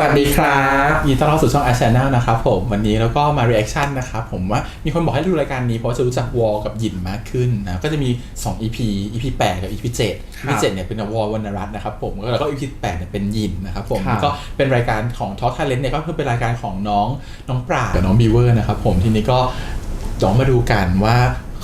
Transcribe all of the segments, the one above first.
วัสดีครับยินดีต้อนรับสู่ช่อง a c h a n n e l นะครับผมวันนี้แล้วก็มา reaction นะครับผมว่ามีคนบอกให้ดูรายการนี้เพราะจะรู้จักวอลกับหยินมากขึ้นนะก็จะมี 2 EP EP 8 กับ EP 7 EP 7เนี่ยเป็นวอลวรรณรัตน์นะครับผมแล้วก็ EP 8เนี่ยเป็นหยินนะครับผมครับแล้วก็เป็นรายการของ Talk Talent เนี่ยก็คือเป็นรายการของน้องน้องปราดกับน้องบีเวอร์นะครับผมทีนี้ก็ลองมาดูกันว่า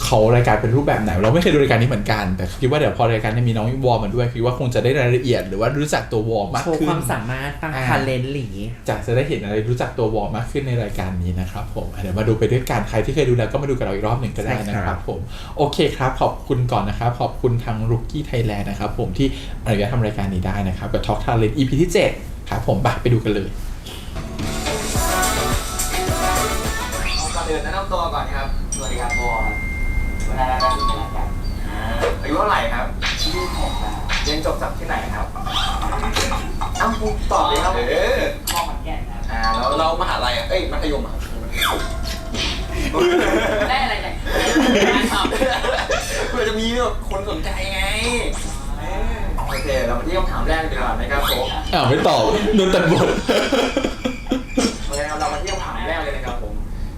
เขารายการเป็นรูปแบบไหน เราไม่เคยดูรายการนี้เหมือนกัน แต่คิดว่าเดี๋ยวพอรายการนี้มีน้องวอลมาด้วยคิดว่าคงจะได้รายละเอียดหรือว่ารู้จักตัววอลมากโชว์ขึ้นความสามารถตั้งอ่า ทาเลนต์หลีจะจะได้เห็นอะไรรู้จักตัววอลมากขึ้นในรายการนี้นะครับผมอะเดี๋ยวมาดูไปด้วยกันใครที่เคยดูแล้วก็มาดูกับเราอีกรอบหนึ่งก็ได้นะครับผมโอเคครับ ขอบคุณก่อนนะครับ ขอบคุณทาง Rookie Thailand นะครับผมที่อนุญาตทำรายการนี้ได้นะครับกับ Talk Talent EP ที่ 7 ครับผมไปไปดูกันเลย ก่อนอื่นแนะนำตัวก่อนครับ สวัสดีครับวอ ร์วันนั้นเราเป็นอะไรกันอายุเท่าไหร่ครับชื่อผมครับเรียนจบจากที่ไหนครับอ้าวคุณตอบเลยครับเออพ่อขอนแก่นครับอ่าแล้วเรามหาลัยอะเอ้ยมัธยมอะได้อะไรจากงานทำเพื่อจะมีแบบคนสนใจไงโอเคเรามาที่คำถามแรกดีกว่านะครับผมอ้าวไม่ตอบโดนตัดบท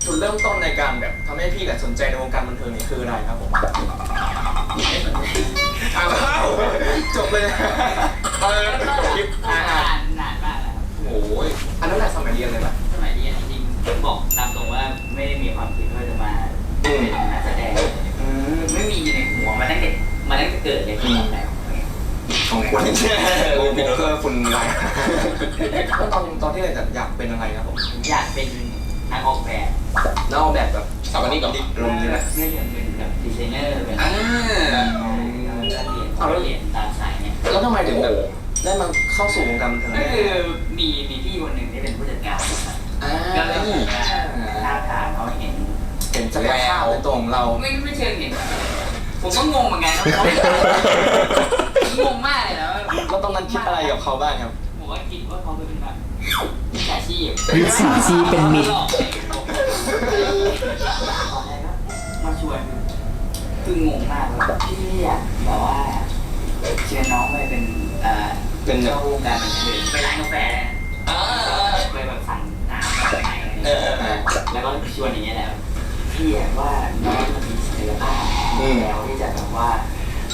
จุดเริ่มต้นในการแบบทำให้พี่แบบสนใจในวงการบันเทิงนี่คืออะไรครับผมอ้าวจบเลยนะเออคลิปอ่านานนานมากแล้วครับโอ้ยอันนั้นแหละสมัยเรียนเลยป่ะสมัยเรียนจริงๆบอกตามตรงว่าไม่ได้มีความคิดว่าจะมาเป็นนักแสดงอืมไม่มีอยู่ในหัวมาตั้งแต่มาตั้งแต่เกิดเลยที่ทำแล้วของคุณโอ้ยโมเกอร์คุณไรแล้วตอนตอนที่เรียนอยากเป็นอะไรครับผมผมอยากเป็นนักออกแบบ แล้วเอาแบบแบบสถาปนิกกับลงนี่นะเพื่อจะเป็นแบบดีไซเนอร์เป็นอ่าแล้วเรียนเอาเรียนตามสายเนี่ยแล้วทำไมถึงแบบได้มาเข้าสู่วงการบันเทิงก็คือมีมีพี่คนหนึ่งที่เป็นผู้จัดการนะครับอ่าก็เลยแบบว่าท่าทางเขาเห็นเป็นศักยภาพในตัวของเราไม่ไม่เชิงเห็นผมก็งงเหมือนกันนะงงมากเลยนะแล้วตอนนั้นคิดอะไรกับเขาบ้างครับผมก็คิดว่าเขาเป็นแบบมิจฉาชีพวิชาชีพเป็นมิต รหลออนแรก็มาชวนคืองงมากเลยพี่อยากแบบว่าเชิญน้องไปเป็นเอ่อเป็นแบบ เข้าวงการบันเทิงไปร้านกาแฟอ่าไปแบบสั่งน้ำอะไรอย่างเงี้ยแล้วก็ชวนอย่างเงี้ยแหละพี่อยากว่าน้องมันมีศักยภาพแล้วที่จะแบบว่า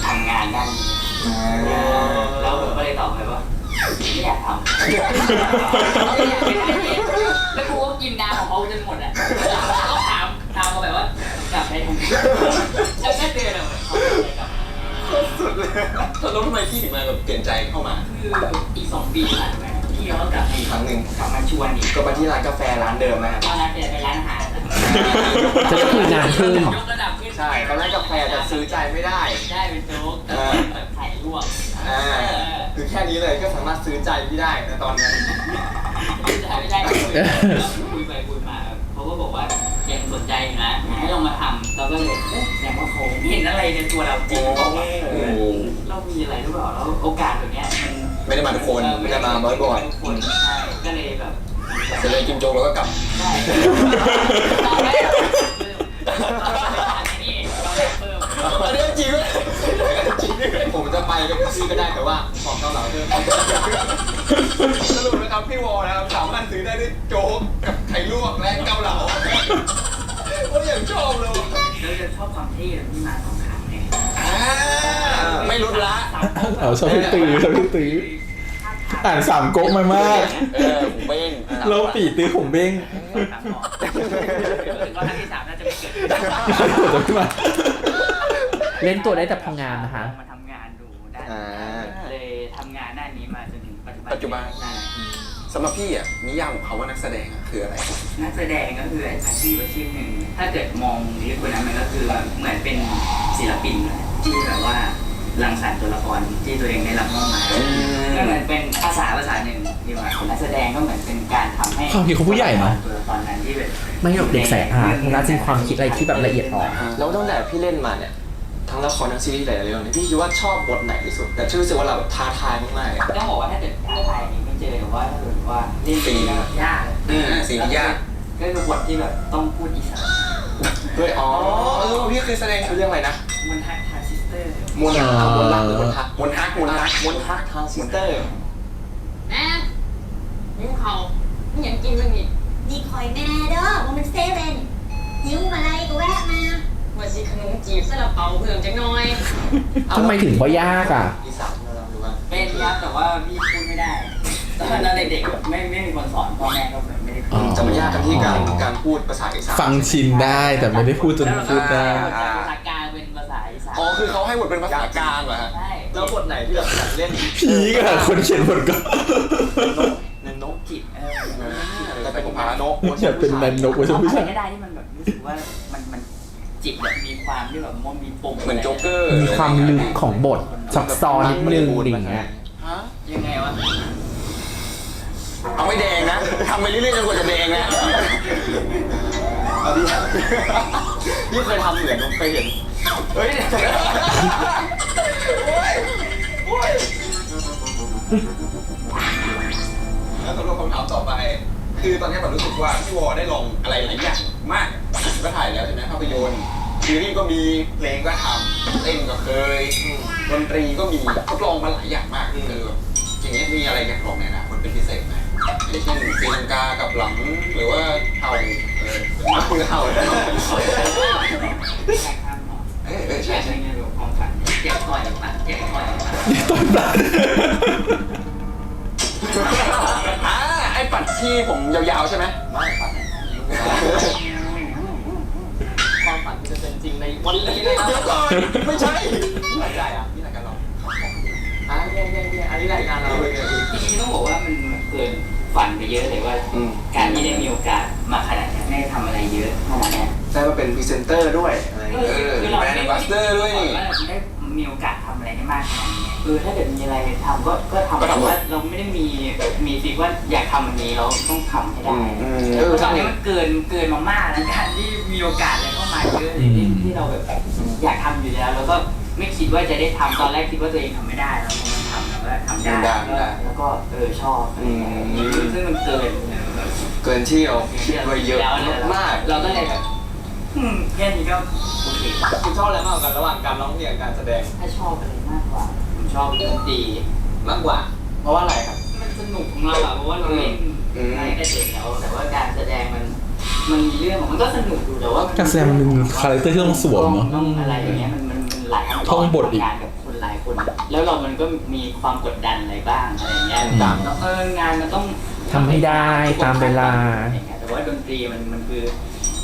ทำงานด้านนี้ แล้วผมก็เลยตอบไปว่าไม่อยากทำไม่อยากเป็นอาชีพแล้วกูก็กินน้ำของเขาจนหมดอะแล้วก็ถาม ถามเขาแบบว่ากลับไปทำไมแล้วก็เตือนเลยเขาเลยกลับสุดเลยแล้วทำไมพี่ถึงมาแบบเปลี่ยนใจเข้ามา คืออีกสองปีผ่านไปพี่เขาก็กลับมาอีกครั้งหนึ่งกลับมาชวนอีกก็มาที่ร้านกาแฟร้านเดิมนะครับตอนนั้นเปลี่ยนเป็นร้านอาหารนะจะได้คุยนานขึ้น ยกระดับขึ้นใช่ตอนแรกกาแฟจะซื้อใจไม่ได้ ได้เป็นโจ๊กแบบไข่ลวกอ่าคือแค่นี้เลยก็สามารถซื้อใจพี่ได้ในตอนนั้น ไม่ใช่ไม่ใช่คุยไปคุยมาเขาก็บอกว่า ยังสนใจอยู่นะให้ลองมาทำเราก็เลยเอ๊ะแสดงว่าเขาเห็นอะไรในตัวเราจริงเปล่าวะโอ้โหเรามีอะไรหรือเปล่าแล้วโอกาสแบบเนี้ยมันไม่ได้มาทุกคนไม่ได้มาบ่อยทุกคนใช่ก็เลยแบบจะเลยกินโจ๊กแล้วก็กลับใช่ตอนแรกอันนี้เราเพิ่ม อันนี้จริงไหมๆ ผมจะไปกับพี่ก็ได้แต่ว่าขอเกาเหลาเดิมสรุปนะครับพี่วอลนะครับสามารถซื้อได้ด้วยโจ๊กกับไข่ลวกและเกาเหลาโอ้ยอย่างชอบเลยว่ะเราจะชอบความเท่ที่มาของขาวเนี่ยอ่าไม่ลดละเอาชอบพี่ตื้อชอบพี่ตื้ออ่านสามก๊กมามาก เออผมเบ้งเราปีตื้อผมเบ้งสามหมอถึงว่าครั้งที่สามน่าจะไม่เกิดเดี๋ยวขึ้นมาเล่นตัวได้แต่พองามนะคะ จจุบันปัจจุบันใช่สำหรับพี่อะนิยามของเขาว่านักแสดงอะคืออะไร นักแสดงก็คืออาชีพอาชีพหนึ่ง ถ้าเกิดมองลึกกว่านั้นมันก็คือเหมือนเป็นศิลปินเลยที่แบบว่ารังสรรค์ตัวละครที่ตัวเองได้รับมอบหมายก็เหมือนเป็นภาษาภาษาหนึ่งดีกว่านักแสดงก็เหมือนเป็นการทำให้ความคิดของผู้ใหญ่เนอะตัวละครนั้นที่แบบไม่หรอกเด็กสายอาร์ตมันน่าจะมีความคิดอะไรที่แบบละเอียดอ่อนแล้วตั้งแต่พี่เล่นมาเนี่ย ทั้งละครทั้งซีรีส์หลายๆเรื่องเนี่ยพี่คิดว่าชอบบทไหนที่สุด แต่ชื่อรู้สึกว่าเราแบบท้าทายมากๆเลยต้องบอกว่าถ้าเกิดท้าทายนี่ไม่เจอแต่ว่าถ้าเกิดว่าเล่นซีแล้วยากอืมสิ่งที่ยากก็คือบทที่แบบต้องพูดอีสานเฮ้ยอ๋ออ๋อเออพี่เคยแสดงชื่อเรื่องอะไรนะมันทักทาซิสเตอร์มนต์รักมนต์รักหรือมนต์ทักมนทักมนทักมนต์ทักทางซิสเตอร์นะนิ้วเขากินบ้างนี่นี่คอยแม่เด้อว่ามันเซเว่นหิวอะไรก็แวะมา ว่าสิขนมจีบซาลาเปาเพิ่มจังหน่อยทำไมถึงว่ายากอะ อีสานเราหรือว่าเป็นครับแต่ว่าพี่พูดไม่ได้ ตอนนั้นเด็กๆแบบไม่ไม่มีคนสอนพ่อแม่ก็แบบไม่ได้พูดจะมายากกันที่การการพูดภาษาอีสานฟังชินได้แต่ไม่ได้พูดจนพูดได้ภาษากลางเป็นภาษาอีสานอ๋อคือเขาให้บทเป็นภาษากลางเหรอฮะใช่แล้วบทไหนที่แบบอยากเล่นผีก็คนเขียนบทก็นันนกจิตเออแต่เป็นผมพานกอยากเป็นนันนกไว้ชมเอาผู้อะไรชายก็ได้ที่มันแบบรู้สึกว่ามันมัน จิตแบบมีความที่แบบมันมีปมเหมือนโจ๊กเกอร์มีความลึกของบทซับซ้อนนิดนึงอย่างเงี้ยฮะยังไงวะเอาไม่แดงนะทำไปเรื่อยๆจนกว่าจะแดงนะเอาดิพี่เคยทำเหมือนผมเคยเห็นเฮ้ยแล้วสำหรับคำถามต่อไป คือตอนนี้ผมรู้สึกว่าพี่วอได้ลองอะไรหลายอย่างมากก็ถ่ายแล้วใช่ไหมภาพยนตร์ซีรีส์ก็มีเพลงก็ทำเต้นก็เคยดนตรีก็มีทดลองมาหลายอย่างมากคืออย่างเงี้มีอะไรอยากลองในอนาคตเป็นพิเศษไหมอย่างเช่นตีลังกากับหลังหรือว่าเห่าเออมือเห่าเลยแข่งข้ามหมใช่ใช่ใช่ใช่ไงแบบความฝันแจกต่อยปัดแจกต่อยปัด ที่ผมยาวๆใช่ไหมไม่ฝันความฝันที่จะเป็นจริงในวันนี้เลยนะเดี๋ยวก่อนไม่ใช่ไม่ได้อะนี่รายการเราอะเย่เย่เย่อันนี้รายการเราเลยจริงๆต้องบอกว่ามันเกินฝันไปเยอะเลยว่าอืมการที่ได้มีโอกาสมาขนาดนี้ได้ทำอะไรเยอะขนาดนี้ได้มาเป็นพรีเซนเตอร์ด้วยอะไรอย่างเอเงี้ยอคือเราแบรนด์ Ambassador ด้วยนี่ว่าได้มีโอกาสทำอะ ไรได้มากขนาดนี้เออถ้าเกิดมีอะไรทำก็ก็ทำก็แต่ทำว่าเราไม่ได้มีมีฟิกว่าอยากทำอันนี้เราต้องทำให้ได้อืมเออตอนนี้มันเกินเกินมามากแล้วการที่มีโอกาสอะไรเข้ามาเยอะเลยที่ที่เราแบบอยากทำอยู่แล้ว แล้วก็ไม่คิดว่าจะได้ทำตอนแรกคิดว่าตัวเองทำไม่ได้แล้วพอมันทำแล้วก็ทำได้ได้แล้วก็ได้แล้วก็เออชอบอะไรเงี้ยซึ่งมันเกินแบบเกินที่เราคิดไว้เยอะมากเราก็เลยแบบอืมแค่นี้ก็โอเคคุณชอบอะไรมากกว่ากันระหว่างการร้องเพลงกับการแสดง ถ้าชอบอะไรมากกว่า ผมชอบดนตรีมากกว่า เพราะว่าอะไรครับ มันสนุกของเราอะเพราะว่าเราเล่นอืมมาตั้งแต่เด็กแล้วแต่ว่าการแสดงมัน มันมีเรื่องของมันก็สนุกอยู่แต่ว่ามันการแสดงมันเป็นคาแรคเตอร์ที่ต้องสวมเนาะต้องอะไรอย่างเงี้ยมันมันมันหลายขั้นตท่ออนงบทอีกทำงานกับคนหลายคน แล้วเรามันก็มีความกดดันอะไรบ้างอะไรเงี้ยอืมต่างๆเอองานมันต้องทำให้ได้ตามเวลา อะไรเงี้ยแต่ว่าดนตรีมันมันคือ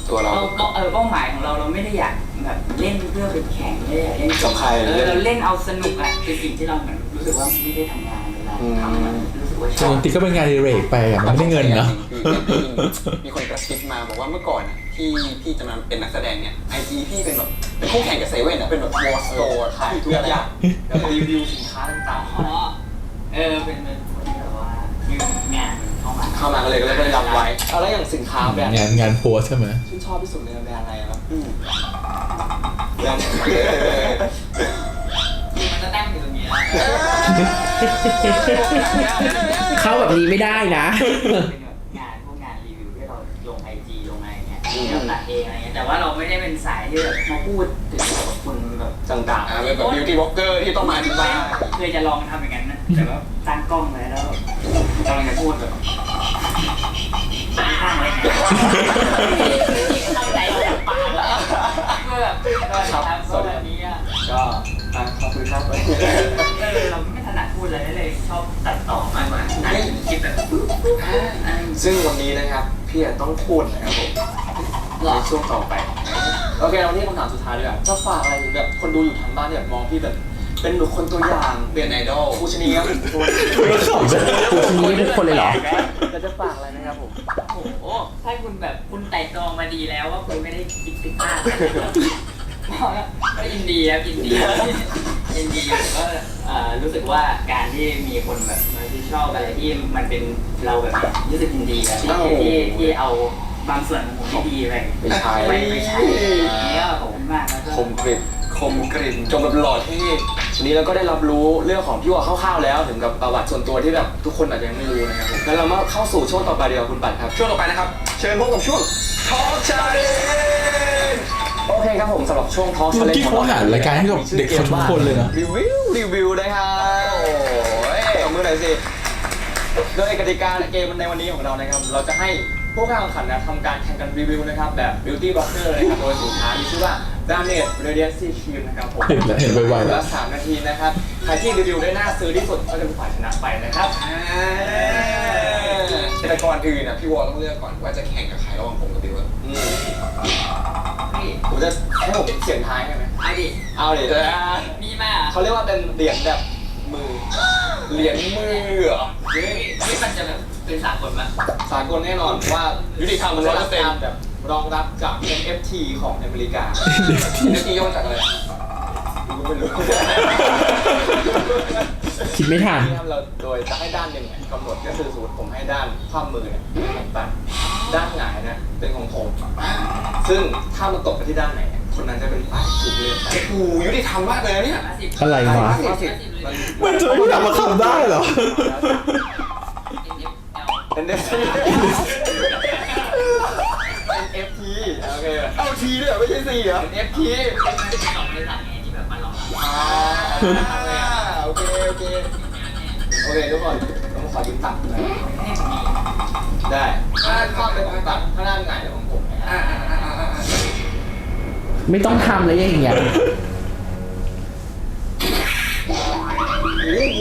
ตัวเรา เป้าเป้าเออเป้าหมายของเราเราไม่ได้อยาก แบบเล่นเพื่อไปแข่งไม่ได้อยากเล่นกับใครเออเราเล่นเอาสนุกอะเป็นสิ่งที่เราเหมือนรู้สึกว่าไม่ได้ทำงานเวลาทำมันรู้สึกว่าชดอบนตรีก็เป็นงานอดิเรกไปอะมันไม่ได้เงินนะมีคนกระซิบมาบอกว่าเมื่อก่อนอะที่พี่จะมาเป็นนักแสดงเนี่ยไอจีพี่เป็นแบบเป็นคู่แข่งกับเซเว่นอะเป็นแบบวอร์สโตร์ขายทุกอย่างแล้วรีวิวสินค้าต่างอ๋อเออเป็นเป็นคนที่แบบว่ามีงานเข้ามาเข้ามาก็เลยก็เลยได้รับไว้ๆเอาแล้วอย่างสินค้าแบรนด์งานงานโพสใช่ไหมชื่นชอบที่สุดเลยแบรนด์อะไรครับ อืมแบรนด์มันจะตั้งอยู่ตรงนี้แล้วเข้าแบบนี้ไม่ได้นะ เป็นแบบงานพวกงานรีวิวที่เราลงไอจีลงอะไรเงี้ยเราตัดเองอะไรเงี้ยแต่ว่าเราไม่ได้เป็นสายที่แบบมาพูดถึงแบบคุณแบบต่างอ่าเป็นแบบบิวตี้บล็อกเกอร์ที่ต้องมาอธิบายเคยจะลองทำอย่างนั้นนะแต่ว่าตั้งกล้องไว้แล้วกำลังจะพูดแบบตั้งไว้ไง ตั้งใจจะปากแล้วเพื่อแบบเราจะทำแบบนี้อะๆก็อะขอบคุณครับเออเราไม่ถนัดพูดอะไรเลยชอบตัดต่อมากกว่าอันนี้คิดแบบปุ๊บปุ๊บอันนี้ซึ่งวันนี้นะครับพี่จะต้องพูดนะครับผมในช่วงต่อไป โอเคเราที่คำถามสุดท้ายดีกว่าจะฝากอะไรถึงแบบคนดูอยู่ทางบ้านที่แบบมองพี่แบบ เป็นบุคคลตัวอย่างเป็นไอดอลผู้ชนีครับขำจังกูทีนี้ทุกคนเลยเหรอจะจะฝากอะไรนะครับผม โอ้โห ถ้าคุณแบบคุณไต่ตรองมาดีแล้วว่าคุณไม่ได้คิดผิดพลาดก็ยินดีครับยินดียินดีแต่ก็เอ่อรู้สึกว่าการที่มีคนแบบมาที่ชอบอะไรที่มันเป็นเราแบบรู้สึกยินดีอะที่ที่ที่เอาบางส่วนของผมที่ดีไปไปใช้ไปไปใช้อย่างเงี้ยขอบคุณมากแล้วก็คมกริบ คมกริบจงแบบหล่อเท่วันนี้เราก็ได้รับรู้เรื่องของพี่วอคร่าวๆแล้ว ถึงกับประวัติส่วนตัวที่แบบทุกคนอาจจะยังไม่รู้นะครับผมงั้นเรามาเข้าสู่ช่วงต่อไปเดียวาคุณปัดครับ ช่วงต่อไปนะครับ เชิญพบกับช่วงทอล์กชาเลนโอเคครับผมสำหรับช่วงทอล์กเมื่อกี้เขาหารายการให้กับเด็กทุกคนเลยนะ รีวิวรีวิวนะครับโอ้ยเอามือหน่อยสิ โดยกติกาเกมในวันนี้ของเรานะครับ เราจะให้ ผู้เข้าแข่งขันนะทำการแข่งกันรีวิวนะครับแบบ beauty blogger เลยครับโดยสินค้าที่ชื่อว่า d a m a g e Radiancy Cream นะครับผมเห็นแล้วเห็นไวๆแล้วละสามนาทีนะครับ ใครที่รีวิวได้น่าซื้อที่สุดก็จะเป็นฝ่ายชนะไปนะครับแต่ก่อนอื่นนะพี่วอลต้องเลือกก่อนว่าจะแข่งกับใครระหว่างผมกับบิวอะผมจะให้ผมเสียงท้ายกันไหมเอาดิเอาดิเดี๋ยวนะมีมาเขาเรียกว่าเป็นเหรียญแบบมือเหรียญมือเหรอ นี่มันจะแบบ เป็นสากลมั้ยสากลแน่นอนว่ายุติธรรมมันได้รับการแบบรองรับจาก NFT ของอเมริกา NFT ย่อมาจากอะไรรู้ไม่รู้คิดไม่ทันที่ทำเราโดยจะให้ด้านหนึ่งเนี่ยกำหนดก็คือสมมติผมให้ด้านความมือเนี่ยเป็นของตันด้านหงายเนี่ยเป็นของผมซึ่งถ้ามันตกไปที่ด้านไหนเนี่ยคนนั้นจะเป็นฝ่ายถูกเลือกไปโอ้โหยุติธรรมมากเลยนะเนี่ยห้าสิบอะไรวะห้าสิบมันมันจะไม่ทำมาคำได้เหรอ NFL NFT NFT โอเคเอาทีเลยเหรอไม่ใช่สี่เหรอ NFT เป็นสองบริษัทไงที่แบบมารองรับอ่าโอเคโอเคโอเคทุกคนผมขอยืมตังค์หน่อยได้ถ้าข้อเป็นของตัดถ้าด้านหงายเป็นของผมนะฮะไม่ต้องทำเลยอย่างเงี้ยโอ้โห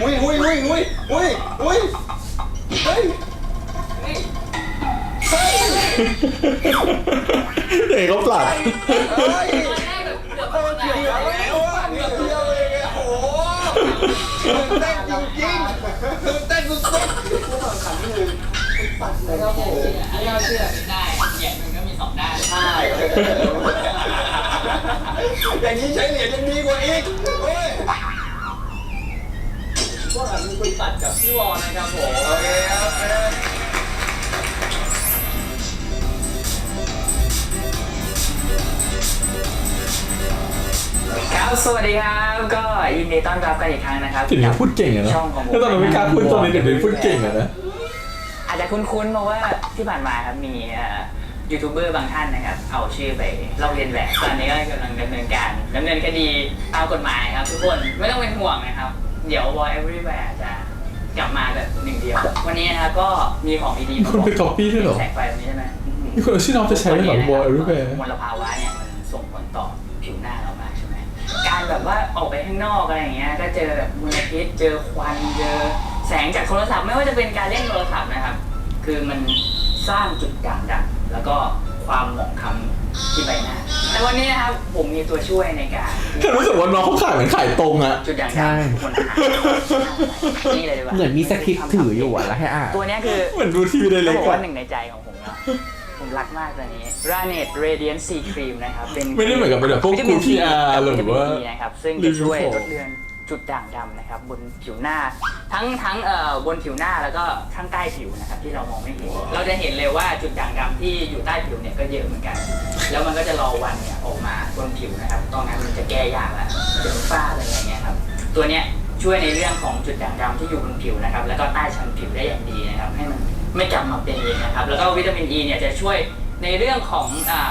อุ้ยอุ้ยอุ้ยอุ้ยอุ้ยอุ้ย เฮ้ยเอกก็ปลัดเฮ้ยตอนแรกแบบเกือบเออเกี่ยวแล้วอะเกี่ยวเดียวเองอะโอ้โหตื่นเต้นจริงๆตื่นเต้นสุดๆผู้แข่งขันที่หนึ่งปัดนะครับผมไม่น่าเชื่อได้เหรียญมันก็มีสองด้านใช่อย่างนี้ใช้เหรียญยังดีกว่าอีกเฮ้ย พวกเรามีคุยตัดกับพี่วอนะครับผมโอเคครับ ครับสวัสดีครับ ก็ยินดีต้อนรับกันอีกครั้งนะครับถึงนี้พูดเก่งอะนะช่องของผมถ้าตอนนั้นไม่กล้าพูดตอนนี้เดี๋ยวนี้พูดเก่งอะนะ อาจจะคุ้นๆเพราะว่าที่ผ่านมาครับมีเอ่อยูทูบเบอร์บางท่านนะครับ เอาชื่อไปลอกเลียนแบบตอนนี้ก็กำลังดำเนินการดำเนินคดีตามกฎหมายครับทุกคนไม่ต้องเป็นห่วงนะครับ เดี๋ยว Boy Everywhere จะกลับมาแบบหนึ่งเดียว วันนี้นะครับก็มีของดีๆมาคุณไป copy ด้วยเหรอ แสงไฟตรงนี้ใช่ไหมมีคนเอาชื่อน้องไปใช้ด้วยเหรอ Boy Everywhere มลภาวะเนี่ยมันส่งผลต่อผิวหน้าเรามากใช่ไหมการแบบว่าออกไปข้างนอกอะไรอย่างเงี้ยก็เจอแบบมลพิษเจอควันเจอแสงจากโทรศัพท์ไม่ว่าจะเป็นการเล่นโทรศัพท์นะครับ คือมันสร้างจุดด่างดำแล้วก็ความหมองคล้ำ ที่ใบหน้าแต่วันนี้นะครับผมมีตัวช่วยในการแค่รู้สึกว่าน้องเขาขายเหมือนขายตรงอะ จุดด่างใช่ดำคนหานี่เลยดีกว่าเหมือนมีสคริปต์ถืออยู่อะแล้วให้อ่านตัวเนี้ยคือ เหมือนดูทีวีได้ต้เล็องกบอกกว่าว่าหนึ่งในใจของผมนะผมรักมากตัวนี้ r a n e t Radiant C Cream นะครับ เป็นไม่ได้เหมือนกับเป็นแบบพวกวิตามิน Good PR หรือวิตมินว่า E นะครับ ซึ่งรีจะวิวช่วยของลดเลือน จุดด่างดำนะครับบนผิวหน้า ทั้งทั้งเอ่อบนผิวหน้าแล้วก็ข้างใต้ผิวนะครับที่เรามองไม่เห็นเราจะเห็นเลยว่าจุดด่างดำที่อยู่ใต้ผิวเนี่ยก็เยอะเหมือนกัน แล้วมันก็จะรอวันเนี่ยออกมาบนผิวนะครับตอนนั้นมันจะแก้ยากแล้วจะเป็นฝ้าอะไรอย่างเงี้ยครับตัวเนี้ยช่วยในเรื่องของจุดด่างดำที่อยู่บนผิวนะครับแล้วก็ใต้ชั้นผิวได้อย่างดีนะครับให้มันไม่กลับมาเป็นอีกนะครับแล้วก็วิตามินอ e ีเนี่ยจะช่วยในเรื่องของอ่า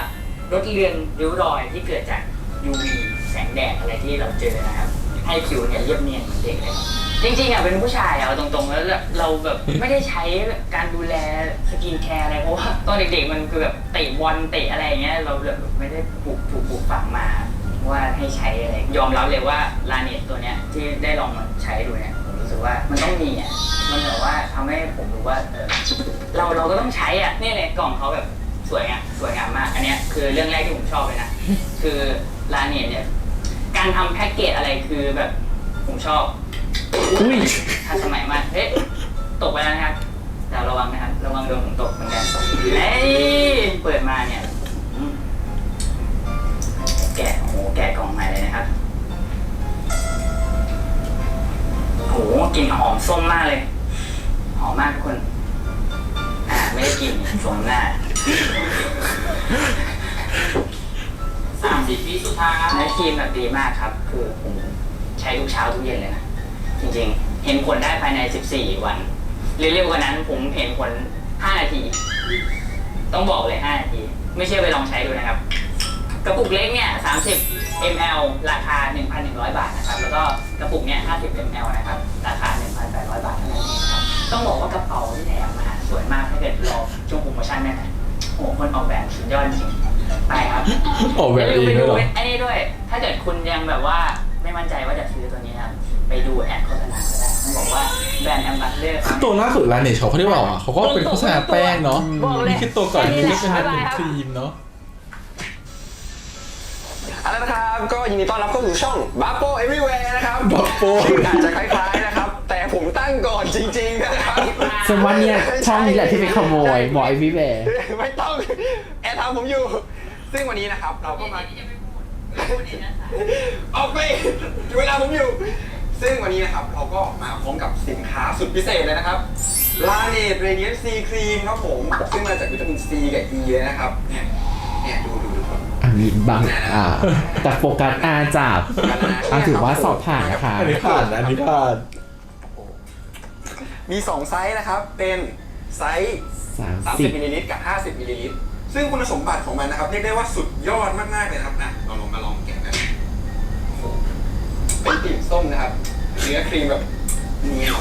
ลดเลือนริ้วรอยที่เกิดจาก UV แสงแดดอะไรที่เราเจอนะครับ ให้ผิวเนี่ยเรียบเนียนเหมือนเด็กเลยครับจริงๆอะเป็นผู้ชายอะเอาตรงๆแล้วเราแบบไม่ได้ใช้การดูแลสกินแคร์อะไรเพราะว่าตอนเด็กๆมันคือแบบเตะบอลเตะอะไรอย่างเงี้ยเราแบบไม่ได้ปลูกถูกปลูกฝังมาว่าให้ใช้อะไรยอมรับเลยว่าลาเนตตัวเนี้ยที่ได้ลองมาใช้ดูเนี่ยผมรู้สึกว่ามันต้องมีอะมันแบบว่าทำให้ผมรู้ว่าเออเราเราก็ต้องใช้อะนี่เลยกล่องเขาแบบสวยงามสวยงามมาก อันเนี้ยคือเรื่องแรกที่ผมชอบเลยนะคือลาเนตเนี่ย การทำแพ็กเกจอะไรคือแบบผมชอบอุ้ยทันสมัยมากเฮ้ยตกไปแล้วนะครับแต่ระวังนะครับระวังโดนผมตกเหมือนกันเฮ้ยเปิดมาเนี่ยอืมแกะโอ้โหแกะกล่องใหม่เลยนะครับโอ้โหกลิ่นหอมส้มมากเลย หอมมากทุกคน อ่าไม่ได้กลิ่นสมหน้า สามสิบวิสุดท้าย เนื้อครีมแบบดีมากครับ คือผมใช้ทุกเช้าทุกเย็นเลยนะ จริงๆ เห็นผลได้ภายใน 14 วัน หรือเร็วกว่านั้นผมเห็นผล 5 นาที ต้องบอกเลย 5 นาที ไม่เชื่อไปลองใช้ดูนะครับ กระปุกเล็กเนี่ย 30 ml ราคา 1,100 บาทนะครับ แล้วก็กระปุกเนี่ย 50 ml นะครับ ราคา 1,800 บาทเท่านั้นเองครับ ต้องบอกว่ากระเป๋าที่แถมมาสวยมากถ้าเกิดรอช่วงโปรโมชั่นเนี่ยนะโอ้โหคนออกแบบสุดยอดจริง ไปครับออกแบบเองไปด้ดูวยเหรอ ไอ้นี่ด้วย ถ้าเกิดคุณยังแบบว่าไม่มั่นใจว่าจะซื้อตัวนี้นะครับ ไปดูแอดโฆษณาก็ได้ต้องบอกว่าแบรนด์แอมบาสเดอร์คือตัวล่าสุดร้านเนชเขาได้บอกอะเขาก็เป็นโฆษณาแป้งเนาะบอกเลยนี่คือตัวก่อนที่เป็นบ๊ายบายเป็นครับ ครีมเนาะ เอาละนะครับ ก็ยินดีต้อนรับเข้าสู่ช่อง b a p p o Everywhere นะครับ Bappo ชื่ออาจจะคล้ายๆนะครับ แต่ผมตั้งก่อนจริงๆนะครับฉันว่าเนี่ยช่องนี้แหละที่ไปขโมยหมอไอวิแวร์ ไม่ต้อง แอร์ทำผมอยู่ ซึ่งวันนี้นะครับเราก็มาออกไปเวลาผมอยู่ ซึ่งวันนี้นะครับเราก็มาพร้อมกับสินค้าสุดพิเศษเลยนะครับลาเนตเรเดียนซีครีมครับผม ซึ่งมาจากวิตามินซีกับ E เลยนะครับ เนี่ย เนี่ยดูดูดูอันนี้บางอ่าแต่โฟกัสอาจับอ่าถือว่าสอบผ่านนะคะ อันนี้ผ่านอันนี้ผ่านมี 2 ไซส์นะครับ เป็นไซส์ สามสิบ 30มิลลิลิตรกับ 50มิลลิลิตร ซึ่งคุณสมบัติของมันนะครับเรียกได้ว่าสุดยอดมากๆเลยนะครับนะเราลองมาลองแกะกันโอ้โหเป็นกลิ่นส้มนะครับเนื้อครีมแบบเนียน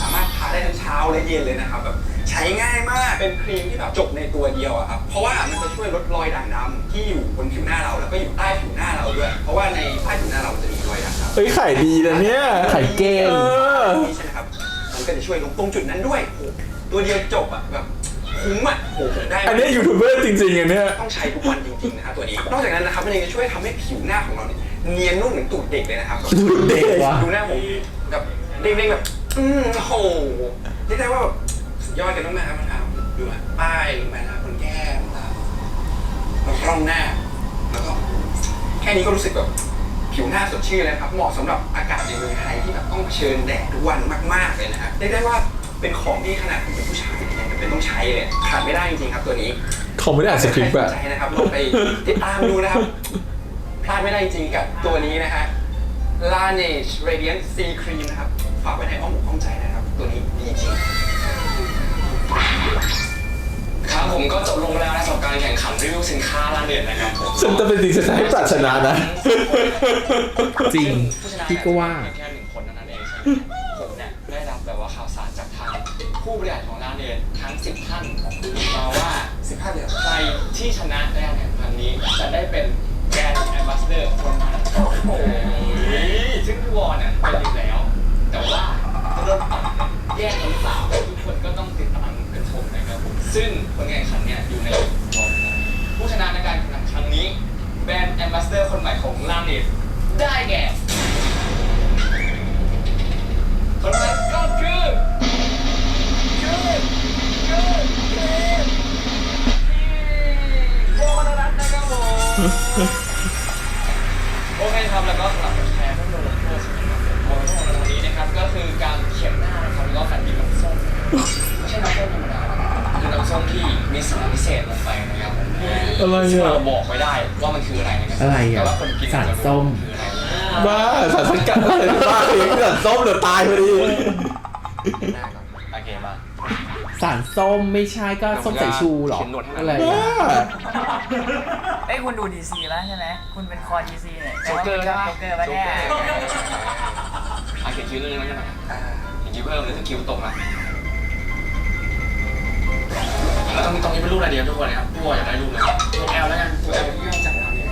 สามารถทาได้ทั้งเช้าและเย็นเลยนะครับแบบใช้ง่ายมากเป็นครีมที่แบบจบในตัวเดียวอะครับเพราะว่ามันจะช่วยลดรอยด่างดำที่อยู่บนผิวหน้าเราแล้วก็อยู่ใต้ผิวหน้าเราด้วยเพราะว่าในใต้ผิวหน้าเรามันจะมีรอยด่างดำ เฮ้ยขายดีนะเนี่ย ไข่เก้งเออ นี่ใช่ไหมครับ มันก็จะช่วยลงตรงจุดนั้นด้วยโอ้โหตัวเดียวจบอะแบบ คุ้มอะโอ้โหได้อันนี้ยูทูบเบอร์จริงๆอันเนี้ยต้องใช้ทุกวันจริงๆนะครับตัวนี้ นอกจากนั้นนะครับมันยังจะช่วยทำให้ผิวหน้าของเราเนี่ยเนียนนุ่มเหมือนตูดเด็กเลยนะครับตูดเด็กวะดูหน้าผมแบบเด้งๆแบบ อืมโอ้โหเรียกได้ว่าแบบสุดยอดกันมากๆครับมันเอาดูอะป้ายลงไปนะครับบนแก้มนะครับแล้วร่องหน้า แล้วก็ แค่นี้ก็รู้สึกแบบผิวหน้าสดชื่นเลยนะครับเหมาะสำหรับอากาศในเมืองไทยที่แบบต้องเผชิญแดดทุกวันมาก ๆเลยนะครับเรียกได้ว่าเป็นของที่ขนาดผมเป็นผู้ชาย เนี่ยยังจำเป็นต้องใช้เลยขาดไม่ได้จริงๆครับตัวนี้เขาไม่ได้อ่านสคริปต์ใครอะสนใจนะครับลองไปติดตามดูนะครับพลาดไม่ได้จริงๆกับตัวนี้นะฮะ Laneige Radiant C Cream นะครับ ฝากไว้ในอ้อมอกอ้อมใจนะครับ ตัวนี้ดีจริง ครับผมก็จบลงแล้วนะครับกับการแข่งขันรีวิวสินค้าร้านเด่นนะครับผมฉันจะเป็นจริงฉันจะให้ปรัชนะนะ จริริงผู้ชนะพี่ก็ว่าเนี่ยแค่หนึ่งคนเท่านั้นเองใช่ไหม ผู้บริหารของร้านเด่นทั้ง 10 ท่านมาว่า15เดือนใครที่ชนะในการแข่งขันนี้จะได้เป็นแบรนด์แอมบาสเดอร์คนใหม่โอ้โหซึ่งพี่วอนเนี่ยเป็นอยู่แล้ว แต่ว่าจะโดนปรับแยกกันหรือเปล่าทุกคนก็ต้องติดตามกันชมนะครับผมซึ่งผลการแข่งขันเนี่ยอยู่ในวอนนะผู้ชนะในการแข่งขันครั้งนี้แบรนด์แอมบาสเดอร์คนใหม่ของลาเนตได้แก่คนนั้นก็ แล้วก็สำหรับแชร์ต้องโดนลงโทษใช่ไหมครับผมโดนลงโทษในวันนี้นะครับก็คือการเขียนหน้านะครับแล้วก็แฟนดินน้ำส้มไม่ใช่น้ำส้มธรรมดาคือน้ำส้มที่มีสารพิเศษลงไปนะครับอะไรซึ่งอะเราบอกไม่ได้ว่ามันคืออะไรนะครับอะไรอะแต่ว่าคนกินสารส้ม คืออะไรบ้าสารสกัดอะไรบ้าเองแต่ส้มเดี๋ยวตายพอดีโอเคมาสารส้มไม่ใช่ก็ส้มสายชูเหรอ อะไรบ้าอะเอ้ยคุณดูดีซีแล้วใช่ไหมคุณเป็นคอดีซีเนี่ยโจ๊กเกอร์ใช่ใช่โจ๊ปะกเกอร์ปะเนี่ยอะเขียนคิ้วนึงแล้วกันหน่อยเขียนคิ้วเพิ่มเลยถึงคิ้วตกนะแล้วตรงนี้ตรงนี้เป็นรูปอะไรเดียวทุกคนนะครับพี่วอยอยากได้รูปเลยตัวแอลแล้วกันตัวแอลที่ย่อจากเราเนี่ย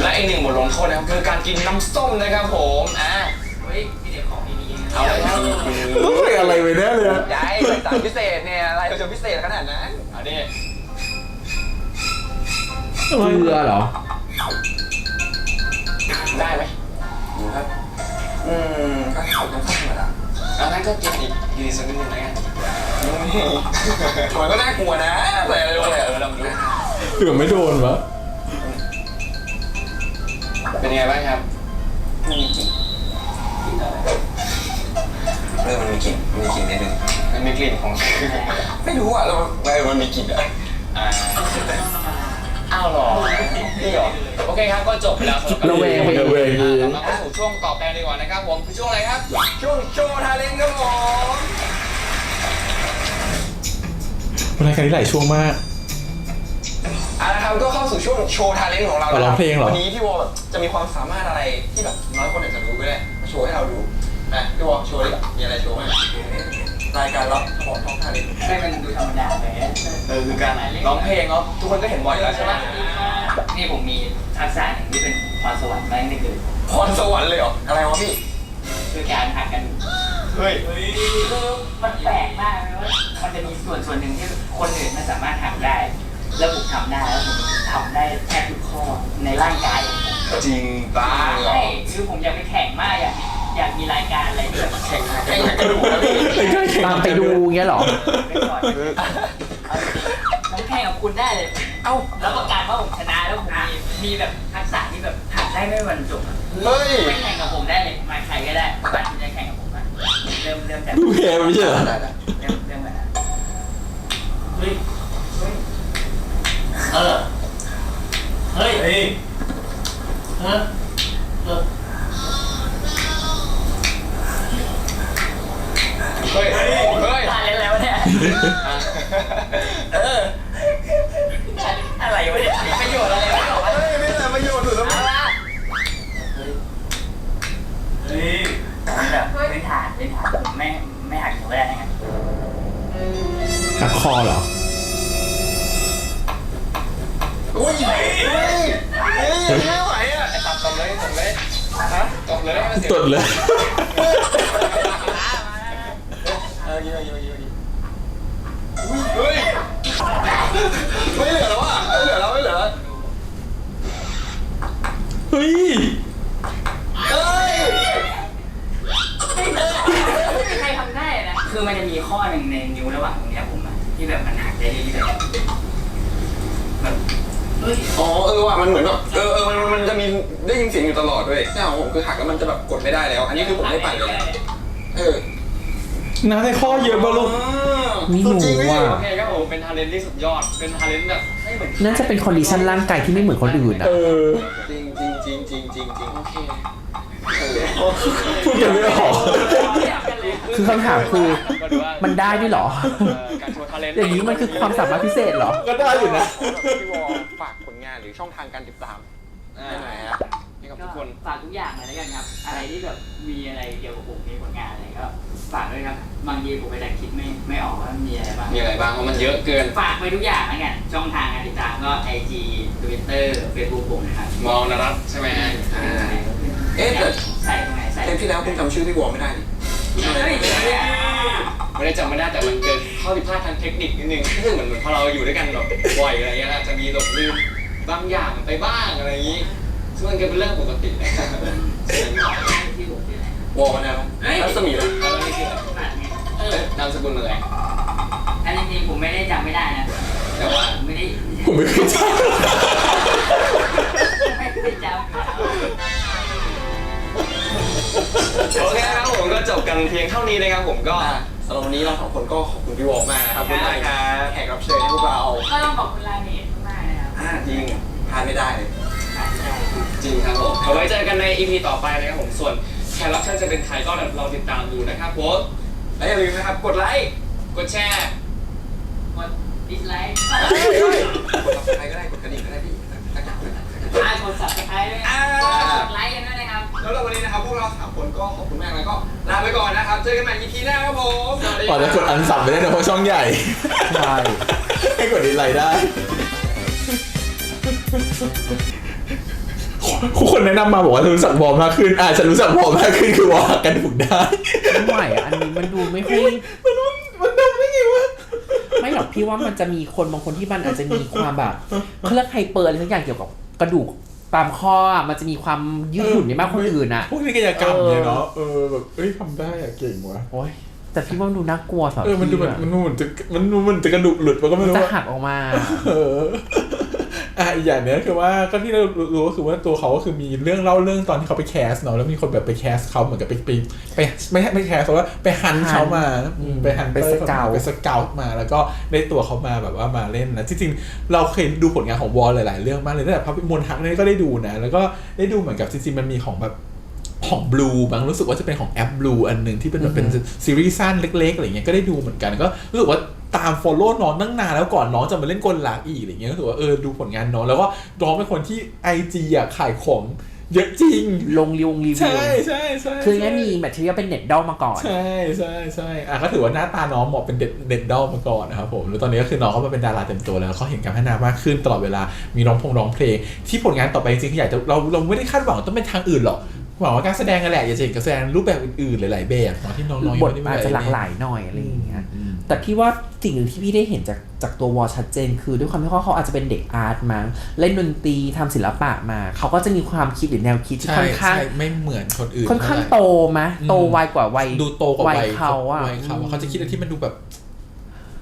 และอีกหนึ่งบทลงโทษนะครับคือการกินน้ำส้มนะครับผมอะเฮ้ยมีเด็กของดีๆเอาเลยครับต้องใส่อะไรไว้แน่เลยอะยายสารพิเศษเนี่ยอะไรจะพิเศษขนาดนั้นเอาดิเกลือเหรอ ได้ไหมดูครับ อืมก็ขาวต้องข้ามธรรมดาเอางั้นก็กินอีกกินอีกสักนิดนึงแล้วกันมันก็น่ากลัวนะใส่อะไรลงไปเออะอลองดูเกือบไม่โดนวะเป็นไงบ้างครับมันมีกลิ่นเออมันมีกลิ่นมันมีกลิ่นนิดนึงมันมีกลิ่นของไม่รู้อะแล้วมันมันมีกลิ่นอะอ่าอ้าวเหรอนี่เหรอ โอเคครับ ก็จบไปแล้วสำหรับระแวงไปอีก ระแวงอีก อ่าเรามาเข้าสู่ช่วงต่อไปดีกว่านะครับผมคือช่วงอะไรครับ ช่วงโชว์ทาเลนต์ครับผมรายการนี้หลายช่วงมาก เอาละครับก็เข้าสู่ช่วงโชว์ทาเลนต์ของเราอ๋อร้องเพลงเหรอ วันนี้พี่วอลแบบจะมีความสามารถอะไรที่แบบน้อยคนอาจจะรู้ก็ได้มาโชว์ให้เราดูนะพี่วอลโชว์ดิมีอะไรโชว์ไหม รายการรับของท้องทาเลนต์ให้มันดูธรรมดาไปเออคือการร้องเพลงเนาะทุกคนก็เห็นบ่อยอยู่แล้วใช่ไหมนี่ผมมีทักษะหนึ่งที่เป็นพรสวรรค์แม่งนี่คือพรสวรรค์เลยเหรออะไรวะพี่คือการหักกันเฮ้ยคือมันแปลกมากเลยว่ามันจะมีส่วนส่วนหนึ่งที่คนอื่นไม่สามารถทำได้ แล้วผมทำได้แล้วผมทำได้แทบทุกข้อในร่างกายของผมจริงป้าเหรอใช่คือผมอยากไปแข่งมากอยากอยากมีรายการอะไรที่แบบแข่งแข่งกระดูกนะพี่ ตามไปดูเงี้ยเหรอไปก่อนเอาจริงๆผมแข่งกับคุณได้เลย เอ้า แล้วประกาศว่าผมชนะแล้วผมมีมีแบบทักษะที่แบบหักได้ไม่วันจบอะเฮ้ยไม่แข่งกับผมได้เลยมาใครก็ได้มาคุณจะแข่งกับผมอะเริ่มเริ่มจากดูเพลงไม่ใช่เหรอได้ได้เริ่มเริ่มกันนะเฮ้ยเฮ้ยเออเฮ้ยเฮ้ยเออเออ เฮ้ยเฮ้ย เฮ้ย ตายแล้วแล้วเนี่ยเอออะไรวะเนี่ยมีประโยชน์อะไรไม่บอกวะนี่แหละประโยชน์สุดแล้วเอาละเฮ้ยแบบพื้นฐานพื้นฐานผมไม่ไม่หักหัวได้นะครับหักคอเหรออุ้ยเฮ้ยเฮ้ยไม่ไหวอะไอ้ตัดตบเลยตบเลยฮะตบเลยให้มันเสียงตดเลย เออเยอะเยอะเยอะเฮ้ยไม่เหลือแล้วอะไม่เหลือแล้วไม่เหลือเฮ้ยเฮ้ยไม่มีใครทำได้นะคือมันจะมีข้อหนึ่งในนิ้วระหว่างตรงเนี้ยผมอะที่แบบมันหักได้เรื่อยๆแบบเฮ้ยอ๋อเออว่ะมันเหมือนแบบเออเออมันมันจะมีได้ยินเสียงอยู่ตลอดด้วยเนี่ยของผมคือหักแล้วมันจะแบบกดไม่ได้แล้ว อันนี้คือผมได้ปั่นเลยนะเออ น้ำในข้อเยอะป่ะลูก ไม่รู้จริงพี่ว่ะ โอเคครับผมเป็นทาเลนต์ที่สุดยอด เป็นทาเลนต์แบบไม่เหมือนน่าจะเป็นคอนดิชันร่างกายที่ไม่เหมือนคนอื่นอะ เออจริงจริงจริงจริงจริงจริงโอเคพูดกันไม่ออก คือคำถามคือก็ดูว่ามันได้ด้วยเหรอเออการโชว์ทาเลนต์อย่างนี้มันคือความสามารถพิเศษเหรอ ก็ได้อยู่นะ พี่วอฝากผลงานหรือช่องทางการติดตามอ่าได้ไหมฮะให้กับก็ทุกคน ฝากทุกอย่างเลยแล้วกันครับ อะไรที่แบบมีอะไรเกี่ยวกับผมมีผลงานอะไรก็ ฝากด้วยครับ บางทีผมไปแต่คิดไม่ไม่ออกว่ามีอะไรบ้าง มีอะไรบ้างเพราะมันเยอะเกิน ฝากไปทุกอย่างแล้วกันช่องทางการติดตามก็ IG Twitter Facebook ผมนะครับมองนรัตน์ใช่ไหมฮะอ่าเอ๊ะแต่ใส่ตรงไหนใส่เทปที่แล้วคุณจำชื่อพี่วอไม่ได้ดิเฮ้ยไม่ได้จำไม่ได้แต่มันเกิดข้อผิดพลาดทางเทคนิคนิดนึงซึ่งเหมือนเหมือนพอเราอยู่ด้วยกันแบบบ่อยอะไรเงี้ยอาจจะมีหลงลืมบางอย่างไปบ้างอะไรอย่างนี้ซึ่งมันก็เป็นเรื่องปกตินะที่ผม ชื่ออะไรวอนะรัศมีเลยเออนี่คืออะไรฝากเนี่ยเออนามสกุลอะไรอันนี้จริงๆผมไม่ได้จำไม่ได้นะ แต่ว่าผมไม่ได้ผมไม่เคยจไม่ได้จำอยู่แล้วโอเคครับผมก็จบกันเพียงเท่านี้นะครับผมก็อะสำหรับวันนี้เราสองคนก็ขอบคุณพี่วอมากนะครับที่ให้แขกรับเชิญให้พวกเราก็ต้องขอบคุณลาเนสมากๆนะครับอ่าจริงพลาดไม่ได้เลยจริงครับผมเอาไว้เจอกันใน EP ต่อไปนะครับผมส่วนแข กรับเชิญจะเป็นใครก็เราติดตามดูนะครับผมและอย่าลืมนะครับ กดไลค์ กดแชร์ กดดิสไลค์กดซับสไครต์ก็ได้ กดกระดิ่งก็ได้พี่สักอย่างเลยอ่ากด subscribe ด้วยนะกดไลค์กันด้วยนะครับ แล้ววันนี้นะครับ พวกเราสามคนก็ขอบคุณมากแล้วก็ลาไปก่อนนะครับ เจอกันใหม่ EP หน้าครับผมสวัสดีำก่อนจะกดอันสับไม่ได้นะเพราะช่องใหญ่ ใช่ ให้กดดีไลค์ได้ คุคนแนะนำมาบอกว่ารู้จักวอร์มมากขึ้น อ่าฉันรู้จักวอร์มมากขึ้นคือวอร์มกันถูกได้ ไม่ไหวอะอันนี้มันดูไม่ค่อยมันมันมันทำได้ไงวะ ไม่หรอกพี่ว่ามันจะมีคนบางคนที่มันอาจจะมีความแบบเขาเรียกไฮเปอร์อะไรสักอย่างเกี่ยวกับกระดูกตามข้ออะมันจะมีความยืดหยุ่นในมากกว่าคนอื่นอะ พวกนี้กายกรรมเนี่ยเนาะ เออแบบเอ้ยทำได้อะเก่งว่ะ โอ้ยแต่พี่ว่ามันดูน่ากลัวสำหรับเออ มันดูพี่แบบอะมันดูเหมือนจะมันดูเหมันจะกระดูกหลุดมันก็ไม่รู้จะว่าหักออกมา เออ อะอีกอย่างเนี้ยคือว่าก็ที่เรารู้ก็คือว่าตัวเขาก็คือมีเรื่องเล่าเรื่องตอนที่เขาไปแคสเนาะแล้วมีคนแบบไปแคสเขาเหมือนกับไปไปไปไม่ใช่ไม่แคสเขาว่าไปฮันเขามาอืมไปฮันไปสเกาไปสเกลมา แล้วก็ได้ตัวเขามาแบบว่ามาเล่นนะจริงๆเราเคยดูผลงานของวอลหลายๆเรื่องมากเลยตั้งแต่พระพิมลทักเนี่ยก็ได้ดูนะ แล้วก็ได้ดูเหมือนกับจริงๆมันมีของแบบของบลูบางรู้สึกว่าจะเป็นของแอปบลูอันหนึ่งที่เป็นแบบเป็นซีรีส์สั้นเล็กๆอะไรเงี้ยก็ได้ดูเหมือนกันก็รู้สึกว่า ตาม follow น้องตั้งนานแล้วก่อนน้องจะมาเล่นกลหลักอีกอะไรเงี้ยก็รู้สึกว่าเออดูผลงานน้องแล้วก็น้องเป็นคนที่ IG อะขายของเยอะจริง ลงรีวงรีวิวใช่ใช่ใช่คืองั้นมีแมทเทียลเป็นเน็ตดอลมาก่อน ใช่ใช่ใช่อะก็ถือว่าหน้าตาน้องเหมาะเป็นเด็ดเด็ดดอลมาก่อนนะครับผมแล้วตอนนี้ก็คือน้องเขามาเป็นดาราเต็มตัวแล้วเขาเห็นการพัฒนามากขึ้นตลอดเวลามีร้องพงร้องเพลง ที่ผลงานต่อไปจริงๆคืออยากจะเราเราไม่ได้คาดหวังว่าต้องเป็นทางอื่นหรอกหวังว่าการแสดงกันแหละอยากจะเห็นการแสดงรูปแบบอื่นๆหลายๆแบบเนาะที่น้องๆยังบทไม่ได้อาจจะหลากหยลายหน่อยอะไรอย่างเงี้ยอืม แต่พี่ว่าสิ่งหนึ่งที่พี่ได้เห็นจากจากตัววอลชัดเจน คือด้วยความที่เขาเขาอาจจะเป็นเด็กอาร์ตมั้งเล่นดนตรีทำศิลปะมา เขาก็จะมีความคิดหรือแนวคิดที่ใช่ค่อนข้างใช่ไม่เหมือนคนอื่นค่อนข้างเท่ไหร่โตมะอืมโตไวกว่าวัยดูโตกว่าวัยเขาอะวัยเขาอะเขาจะคิดอะไรที่มันดูแบบ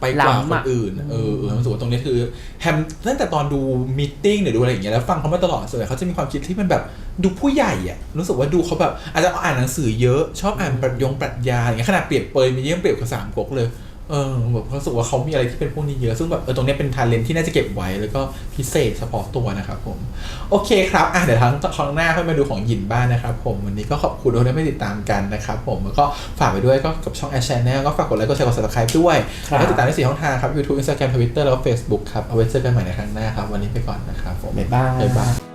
ไปกว่าล้ำคนอะอื่น เออเออรู้สึกว่าตรงนี้คือแฮมตั้งแต่ตอนดูมีตติ้งหรือดูอะไรอย่างเงี้ยแล้วฟังเขามาตลอดส่วนใหญ่เขาจะมีความคิดที่มันแบบดูผู้ใหญ่อะรู้สึกว่าดูเขาแบบอาจจะอ่านหนังสือเยอะ ชอบอ่านปรัชญงปรัชญาอย่างเงี้ยขนาดเปรียบเปรยมีเยี่ยมเปรียบกับสามก๊กเลย เออแบบรู้สึกว่าเขามีอะไรที่เป็นพวกนี้เยอะ ซึ่งแบบเออตรงเนี้ยเป็นทาเลนที่น่าจะเก็บไว้ แล้วก็พิเศษเฉพาะตัวนะครับผม โอเคครับ อะเดี๋ยวทั้งครั้งหน้าค่อยมาดูของหยินบ้านนะครับผม วันนี้ก็ขอบคุณทุกคนที่ไม่ติดตามกันนะครับผม แล้วก็ฝากไปด้วยก็กับช่อง Ash Channel ก็ฝากกดไลค์กดแชร์กด subscribe ด้วยครับแล้วก็ติดตามได้สี่ช่องทางครับ YouTube Instagram Twitter แล้วก็ Facebook ครับ เอาไว้เจอกันใหม่ในครั้งหน้าครับ วันนี้ไปก่อนนะครับผมบ๊ายบายบ๊ายบาย